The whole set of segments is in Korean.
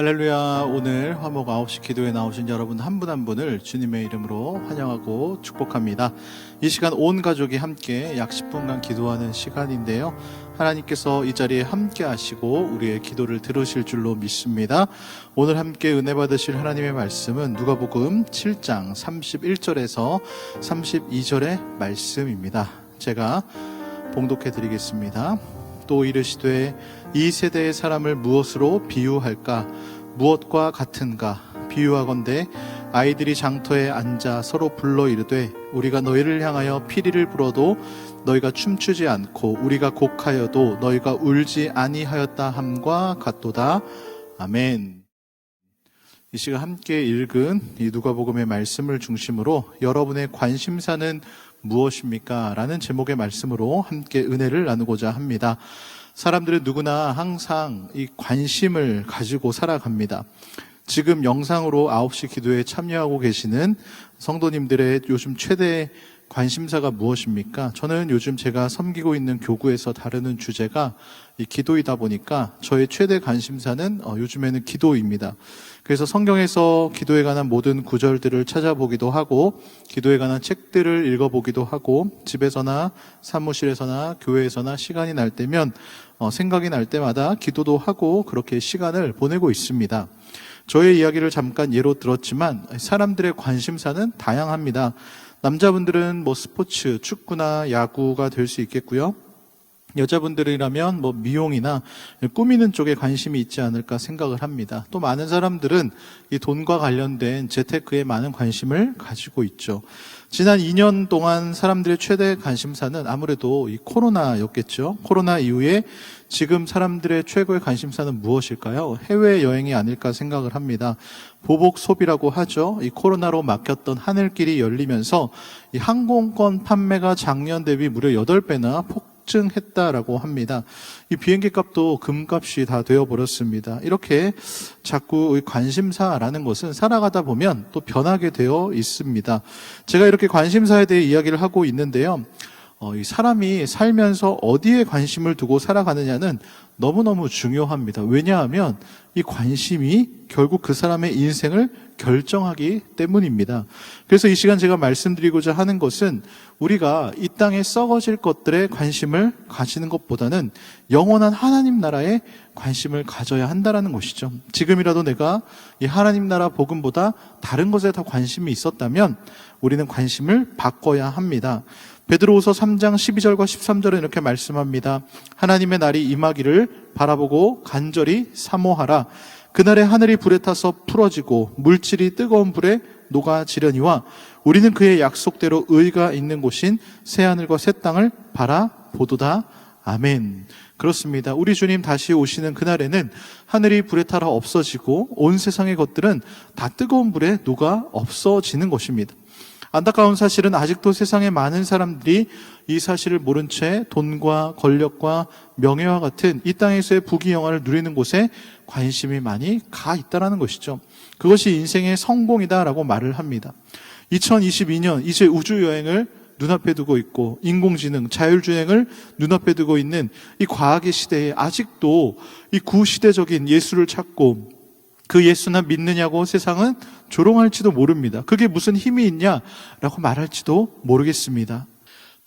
할렐루야. 오늘 화목 9시 기도에 나오신 여러분 한 분 한 분을 주님의 이름으로 환영하고 축복합니다. 이 시간 온 가족이 함께 약 10분간 기도하는 시간인데요. 하나님께서 이 자리에 함께 하시고 우리의 기도를 들으실 줄로 믿습니다. 오늘 함께 은혜 받으실 하나님의 말씀은 누가복음 7장 31절에서 32절의 말씀입니다. 제가 봉독해 드리겠습니다 또 이르시되 이 세대의 사람을 무엇으로 비유할까? 무엇과 같은가? 비유하건대 아이들이 장터에 앉아 서로 불러 이르되 우리가 너희를 향하여 피리를 불어도 너희가 춤추지 않고 우리가 곡하여도 너희가 울지 아니하였다 함과 같도다. 아멘. 이 시간 함께 읽은 이 누가복음의 말씀을 중심으로 여러분의 관심사는 무엇입니까? 라는 제목의 말씀으로 함께 은혜를 나누고자 합니다. 사람들은 누구나 항상 이 관심을 가지고 살아갑니다. 지금 영상으로 9시 기도에 참여하고 계시는 성도님들의 요즘 최대 관심사가 무엇입니까? 저는 요즘 제가 섬기고 있는 교구에서 다루는 주제가 이 기도이다 보니까 저의 최대 관심사는 어, 요즘에는 기도입니다. 그래서 성경에서 기도에 관한 모든 구절들을 찾아보기도 하고 기도에 관한 책들을 읽어보기도 하고 집에서나 사무실에서나 교회에서나 시간이 날 때면 어, 생각이 날 때마다 기도도 하고 그렇게 시간을 보내고 있습니다. 저의 이야기를 잠깐 예로 들었지만 사람들의 관심사는 다양합니다. 남자분들은 뭐 스포츠, 축구나 야구가 될 수 있겠고요. 여자분들이라면 뭐 미용이나 꾸미는 쪽에 관심이 있지 않을까 생각을 합니다. 또 많은 사람들은 이 돈과 관련된 재테크에 많은 관심을 가지고 있죠. 지난 2년 동안 사람들의 최대 관심사는 아무래도 이 코로나였겠죠. 코로나 이후에 지금 사람들의 최고의 관심사는 무엇일까요? 해외 여행이 아닐까 생각을 합니다. 보복 소비라고 하죠. 이 코로나로 막혔던 하늘길이 열리면서 이 항공권 판매가 작년 대비 무려 8배나 폭 폭증했다라고 합니다. 이 비행기 값도 금값이 다 되어버렸습니다. 이렇게 자꾸 관심사라는 것은 살아가다 보면 또 변하게 되어 있습니다. 제가 이렇게 관심사에 대해 이야기를 하고 있는데요. 어, 이 사람이 살면서 어디에 관심을 두고 살아가느냐는 너무너무 중요합니다. 왜냐하면 이 관심이 결국 그 사람의 인생을 결정하기 때문입니다. 그래서 이 시간 제가 말씀드리고자 하는 것은 우리가 이 땅에 썩어질 것들에 관심을 가지는 것보다는 영원한 하나님 나라에 관심을 가져야 한다라는 것이죠. 지금이라도 내가 이 하나님 나라 복음보다 다른 것에 더 관심이 있었다면 우리는 관심을 바꿔야 합니다. 베드로후서 3장 12절과 13절은 이렇게 말씀합니다. 하나님의 날이 임하기를 바라보고 간절히 사모하라. 그날에 하늘이 불에 타서 풀어지고 물질이 뜨거운 불에 녹아지려니와 우리는 그의 약속대로 의가 있는 곳인 새 하늘과 새 땅을 바라보도다. 아멘. 그렇습니다. 우리 주님 다시 오시는 그날에는 하늘이 불에 타라 없어지고 온 세상의 것들은 다 뜨거운 불에 녹아 없어지는 것입니다. 안타까운 사실은 아직도 세상에 많은 사람들이 이 사실을 모른 채 돈과 권력과 명예와 같은 이 땅에서의 부귀영화를 누리는 곳에 관심이 많이 가 있다라는 것이죠. 그것이 인생의 성공이다라고 말을 합니다. 2022년 이제 우주 여행을 눈앞에 두고 있고 인공지능, 자율주행을 눈앞에 두고 있는 이 과학의 시대에 아직도 이 구시대적인 예수를 찾고 그 예수나 믿느냐고 세상은 조롱할지도 모릅니다. 그게 무슨 힘이 있냐라고 말할지도 모르겠습니다.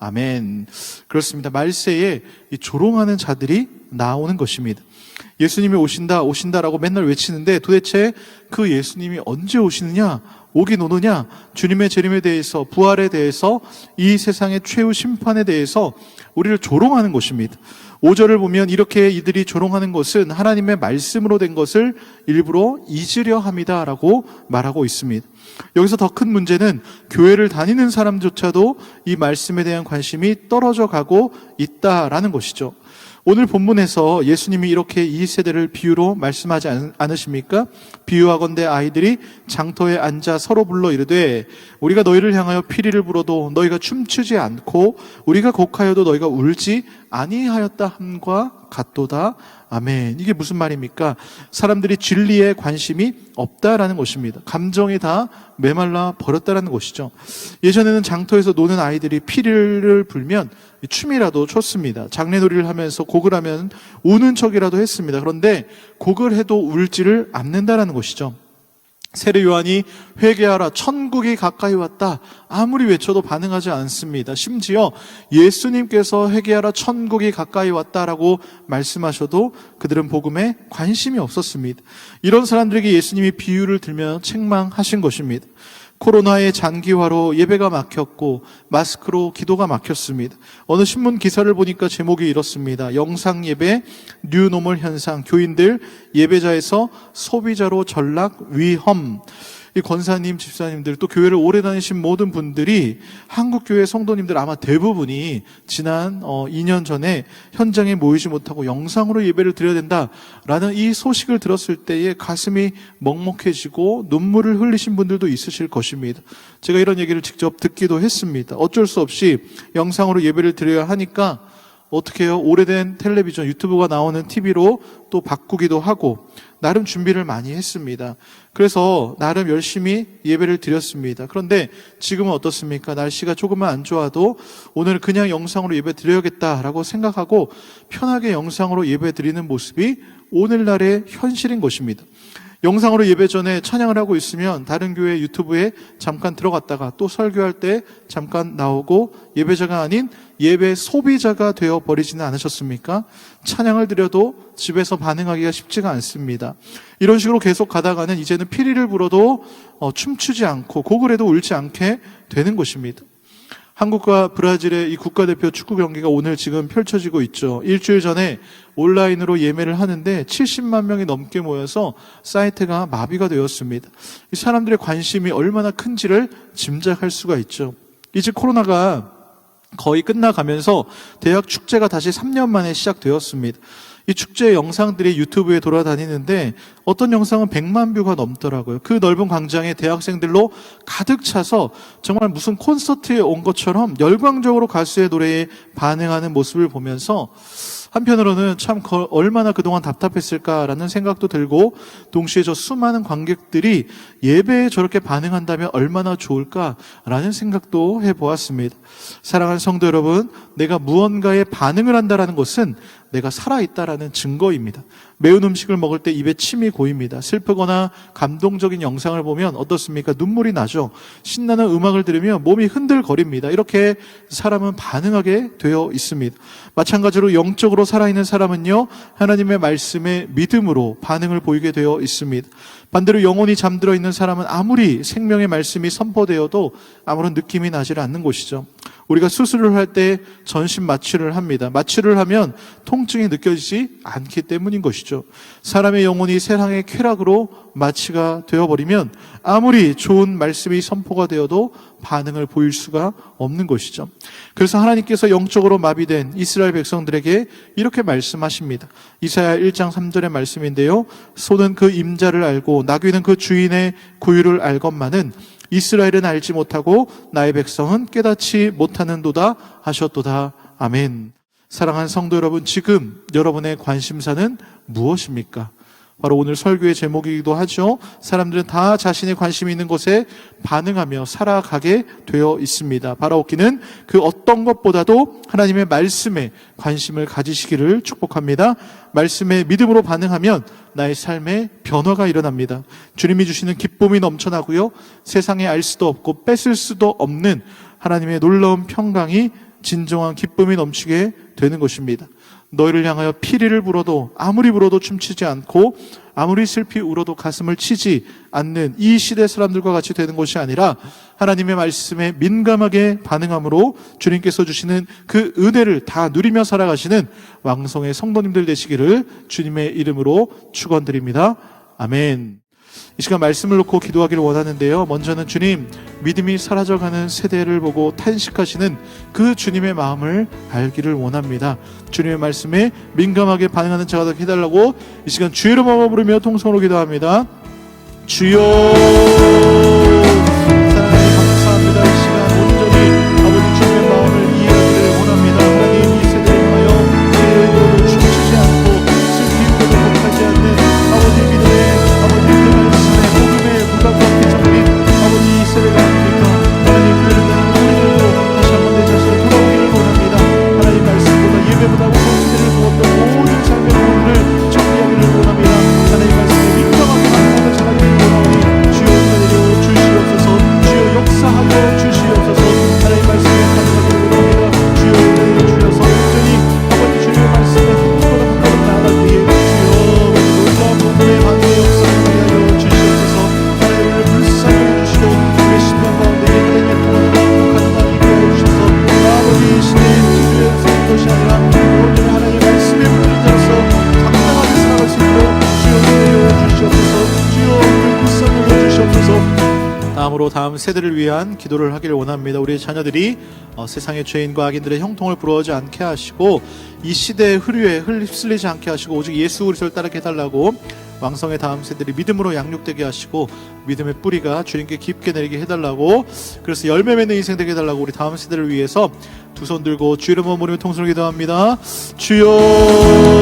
아멘. 그렇습니다. 말세에 이 조롱하는 자들이 나오는 것입니다. 예수님이 오신다, 오신다라고 맨날 외치는데 도대체 그 예수님이 언제 오시느냐, 오긴 오느냐, 주님의 재림에 대해서, 부활에 대해서, 이 세상의 최후 심판에 대해서 우리를 조롱하는 것입니다. 5절을 보면 이렇게 이들이 조롱하는 것은 하나님의 말씀으로 된 것을 일부러 잊으려 함이다라고 말하고 있습니다. 여기서 더 큰 문제는 교회를 다니는 사람조차도 이 말씀에 대한 관심이 떨어져 가고 있다라는 것이죠. 오늘 본문에서 예수님이 이렇게 이 세대를 비유로 말씀하지 않- 않으십니까? 비유하건대 아이들이 장터에 앉아 서로 불러 이르되 우리가 너희를 향하여 피리를 불어도 너희가 춤추지 않고 우리가 곡하여도 너희가 울지 아니하였다 함과 같도다. 아멘. 이게 무슨 말입니까? 사람들이 진리에 관심이 없다라는 것입니다. 감정이 다 메말라 버렸다라는 것이죠. 예전에는 장터에서 노는 아이들이 피리를 불면 춤이라도 췄습니다. 장례놀이를 하면서 곡을 하면 우는 척이라도 했습니다. 그런데 곡을 해도 울지를 않는다라는 것이죠. 세례 요한이 회개하라 천국이 가까이 왔다 아무리 외쳐도 반응하지 않습니다. 심지어 예수님께서 회개하라 천국이 가까이 왔다라고 말씀하셔도 그들은 복음에 관심이 없었습니다. 이런 사람들에게 예수님이 비유를 들며 책망하신 것입니다. 코로나의 장기화로 예배가 막혔고 마스크로 기도가 막혔습니다. 어느 신문 기사를 보니까 제목이 이렇습니다. 영상 예배 뉴노멀 현상 교인들 예배자에서 소비자로 전락 위험. 이 권사님, 집사님들 또 교회를 오래 다니신 모든 분들이 한국 교회 성도님들 아마 대부분이 지난 어, 2년 전에 현장에 모이지 못하고 영상으로 예배를 드려야 된다라는 이 소식을 들었을 때에 가슴이 먹먹해지고 눈물을 흘리신 분들도 있으실 것입니다. 제가 이런 얘기를 직접 듣기도 했습니다. 어쩔 수 없이 영상으로 예배를 드려야 하니까 어떻게 해요? 오래된 텔레비전, 유튜브가 나오는 TV로 또 바꾸기도 하고, 나름 준비를 많이 했습니다. 그래서 나름 열심히 예배를 드렸습니다. 그런데 지금은 어떻습니까? 날씨가 조금만 안 좋아도 오늘 그냥 영상으로 예배 드려야겠다라고 생각하고 편하게 영상으로 예배 드리는 모습이 오늘날의 현실인 것입니다. 영상으로 예배 전에 찬양을 하고 있으면 다른 교회 유튜브에 잠깐 들어갔다가 또 설교할 때 잠깐 나오고 예배자가 아닌 예배 소비자가 되어 버리지는 않으셨습니까? 찬양을 드려도 집에서 반응하기가 쉽지가 않습니다. 이런 식으로 계속 가다가는 이제는 피리를 불어도 어, 춤추지 않고 해도 울지 않게 되는 것입니다. 한국과 브라질의 이 국가대표 축구 경기가 오늘 지금 펼쳐지고 있죠. 일주일 전에 온라인으로 예매를 하는데 70만 명이 넘게 모여서 사이트가 마비가 되었습니다. 이 사람들의 관심이 얼마나 큰지를 짐작할 수가 있죠. 이제 코로나가 거의 끝나가면서 대학 축제가 다시 3년 만에 시작되었습니다. 이 축제 영상들이 유튜브에 돌아다니는데 어떤 영상은 100만 뷰가 넘더라고요. 그 넓은 광장에 대학생들로 가득 차서 정말 무슨 콘서트에 온 것처럼 열광적으로 가수의 노래에 반응하는 모습을 보면서 한편으로는 참 거- 얼마나 그동안 답답했을까라는 생각도 들고 동시에 저 수많은 관객들이 예배에 저렇게 반응한다면 얼마나 좋을까라는 생각도 해보았습니다. 사랑하는 성도 여러분, 내가 무언가에 반응을 한다라는 것은 내가 살아있다라는 증거입니다. 매운 음식을 먹을 때 입에 침이 고입니다. 슬프거나 감동적인 영상을 보면 어떻습니까? 눈물이 나죠. 신나는 음악을 들으면 몸이 흔들거립니다. 이렇게 사람은 반응하게 되어 있습니다. 마찬가지로 영적으로 살아있는 사람은요, 하나님의 말씀에 믿음으로 반응을 보이게 되어 있습니다. 반대로 영혼이 잠들어 있는 사람은 아무리 생명의 말씀이 선포되어도 아무런 느낌이 나질 않는 것이죠. 우리가 수술을 할 때 전신 마취를 합니다. 마취를 하면 통증이 느껴지지 않기 때문인 것이죠. 사람의 영혼이 세상의 쾌락으로 마취가 되어버리면 아무리 좋은 말씀이 선포가 되어도 반응을 보일 수가 없는 것이죠. 그래서 하나님께서 영적으로 마비된 이스라엘 백성들에게 이렇게 말씀하십니다. 이사야 1장 3절의 말씀인데요. 소는 그 임자를 알고 나귀는 그 주인의 구유를 알건만은 이스라엘은 알지 못하고 나의 백성은 깨닫지 못하는도다 하셨도다. 아멘. 사랑하는 성도 여러분, 지금 여러분의 관심사는 무엇입니까? 바로 오늘 설교의 제목이기도 하죠. 사람들은 다 자신의 관심이 있는 곳에 반응하며 살아가게 되어 있습니다. 바라옵기는 그 어떤 것보다도 하나님의 말씀에 관심을 가지시기를 축복합니다. 말씀에 믿음으로 반응하면 나의 삶에 변화가 일어납니다. 주님이 주시는 기쁨이 넘쳐나고요. 세상에 알 수도 없고 뺏을 수도 없는 하나님의 놀라운 평강이 진정한 기쁨이 넘치게 되는 것입니다. 너희를 향하여 피리를 불어도 아무리 불어도 춤추지 않고 아무리 슬피 울어도 가슴을 치지 않는 이 시대 사람들과 같이 되는 것이 아니라 하나님의 말씀에 민감하게 반응함으로 주님께서 주시는 그 은혜를 다 누리며 살아가시는 왕성의 성도님들 되시기를 주님의 이름으로 축원드립니다. 아멘. 이 시간 말씀을 놓고 기도하기를 원하는데요. 먼저는 주님 믿음이 사라져가는 세대를 보고 탄식하시는 그 주님의 마음을 알기를 원합니다. 주님의 말씀에 민감하게 반응하는 자가 되게 해달라고 이 시간 주의로 마음 부르며 통성으로 기도합니다. 주여 마음으로 다음 세대를 위한 기도를 하기를 원합니다. 우리 자녀들이 어, 세상의 죄인과 악인들의 형통을 부러워하지 않게 하시고 이 시대의 흐류에 흘리지 않게 하시고 오직 예수 그리스도를 따르게 해달라고 왕성의 다음 세대들이 믿음으로 양육되게 하시고 믿음의 뿌리가 주님께 깊게 내리게 해달라고 그래서 열매 맺는 인생 되게 해달라고 우리 다음 세대를 위해서 두 손 들고 주 이름으로 모르며 통성을 기도합니다. 주여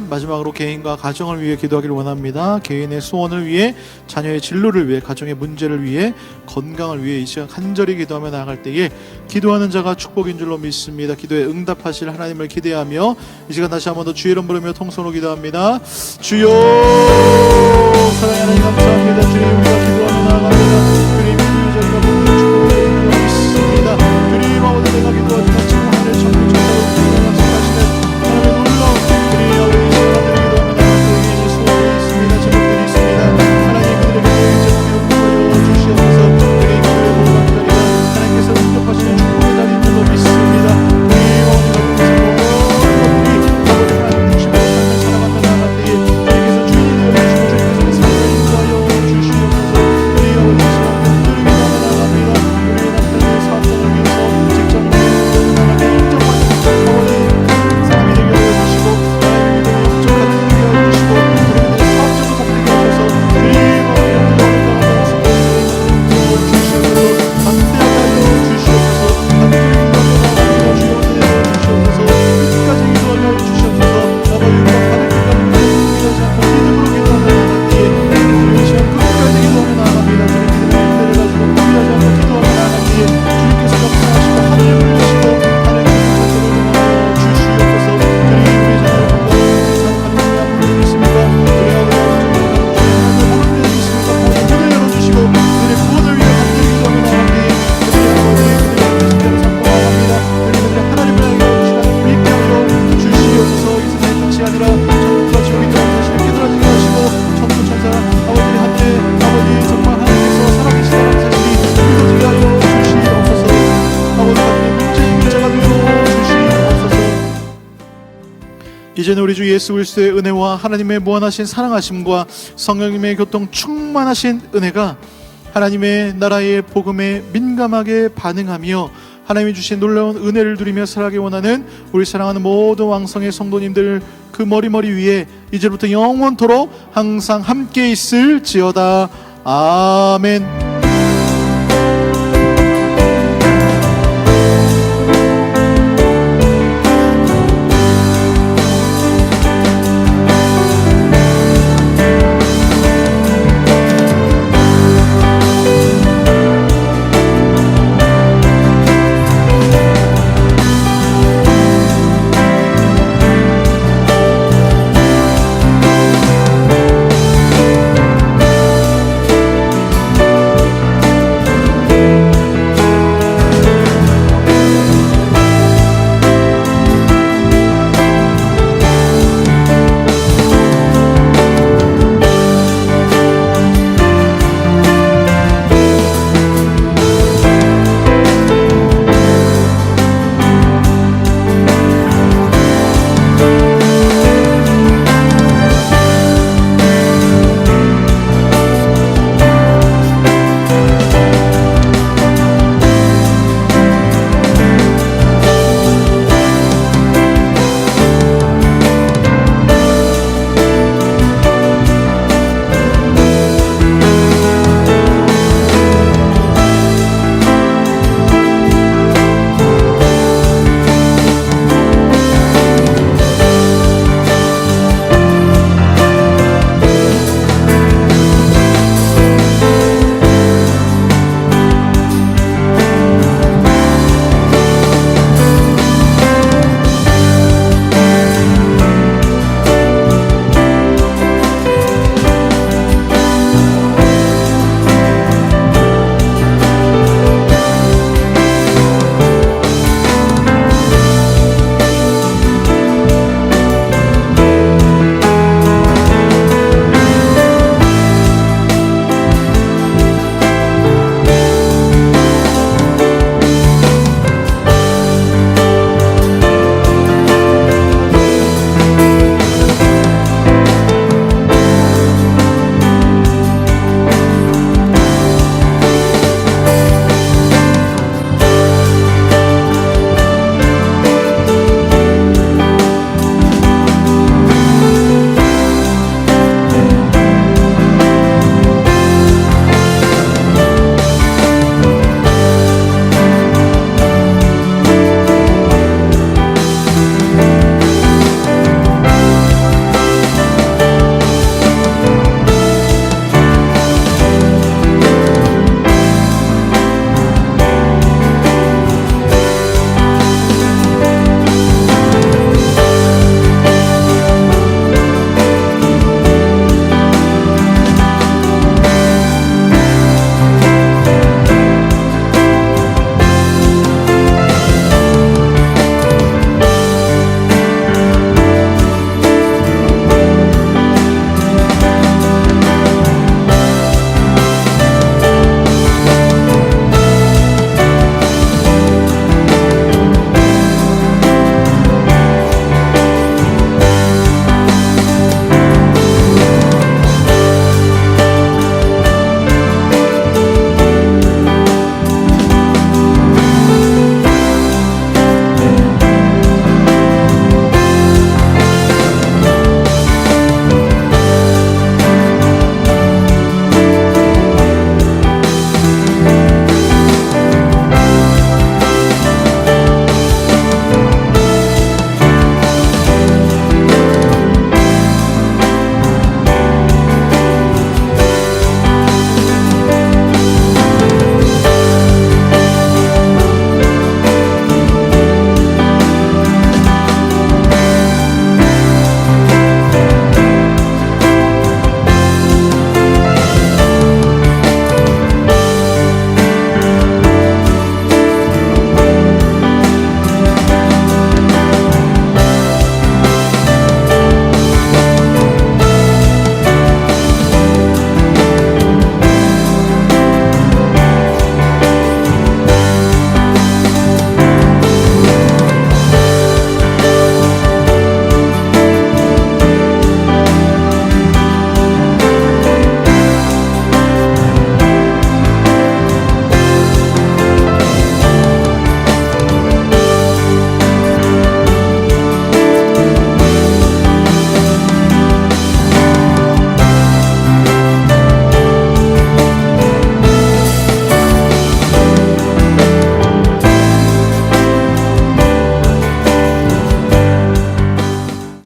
시간 마지막으로 개인과 가정을 위해 기도하기를 원합니다. 개인의 소원을 위해 자녀의 진로를 위해 가정의 문제를 위해 건강을 위해 이 시간 간절히 기도하며 나아갈 때에 기도하는 자가 축복인 줄로 믿습니다. 기도에 응답하실 하나님을 기대하며 이 시간 다시 한 번 더 주의 이름 부르며 통성으로 기도합니다. 주여 사랑하는 감사합니다. 주님 이제는 우리 주 예수 그리스도의 은혜와 하나님의 무한하신 사랑하심과 성령님의 교통 충만하신 은혜가 하나님의 나라의 복음에 민감하게 반응하며 하나님이 주신 놀라운 은혜를 누리며 살아가기 원하는 우리 사랑하는 모든 왕성의 성도님들 그 머리머리 위에 이제부터 영원토록 항상 함께 있을지어다 아멘.